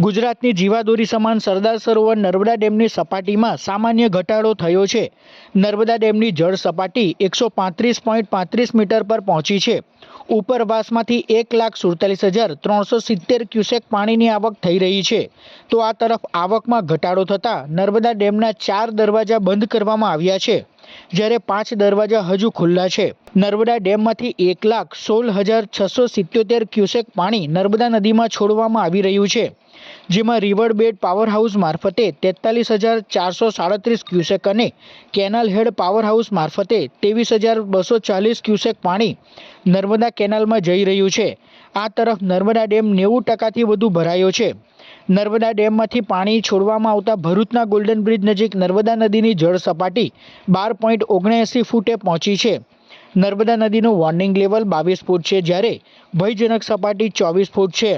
ગુજરાતની જીવાદોરી સમાન સરદાર સરોવર નર્મદા ડેમની સપાટીમાં સામાન્ય ઘટાડો થયો છે. નર્મદા ડેમની જળ સપાટી એકસો પાંત્રીસ પોઈન્ટ પાંત્રીસ મીટર પર પહોંચી છે. ઉપરવાસમાંથી એક લાખ સુડતાલીસ હજાર ત્રણસો સિત્તેર ક્યુસેક પાણીની આવક થઈ રહી છે. તો આ તરફ આવકમાં ઘટાડો થતાં નર્મદા ડેમના ચાર દરવાજા બંધ કરવામાં આવ્યા છે. જ્યારે પાંચ દરવાજા હજુ ખુલ્લા છે. નર્મદા ડેમમાંથી એક લાખ સોળ હજાર છસો સિત્યોતેર ક્યુસેક પાણી નર્મદા નદીમાં છોડવામાં આવી રહ્યું છે. જેમાં રિવરબેડ પાવર હાઉસ મારફતે તેતાલીસ હજાર ચારસો સાડત્રીસ ક્યુસેક અને કેનાલ હેડ પાવર હાઉસ મારફતે ત્રેવીસ હજાર બસો ચાલીસ ક્યુસેક પાણી નર્મદા કેનાલમાં જઈ રહ્યું છે. આ તરફ નર્મદા ડેમ નેવું ટકાથી વધુ ભરાયો છે. નર્મદા ડેમમાંથી પાણી છોડવામાં આવતા ભરૂચના ગોલ્ડન બ્રિજ નજીક નર્મદા નદીની જળ સપાટી બાર પોઈન્ટ ઓગણએંસી ફૂટે પહોંચી છે. નર્મદા નદીનું વોર્નિંગ લેવલ બાવીસ ફૂટ છે જ્યારે ભયજનક સપાટી ચોવીસ ફૂટ છે.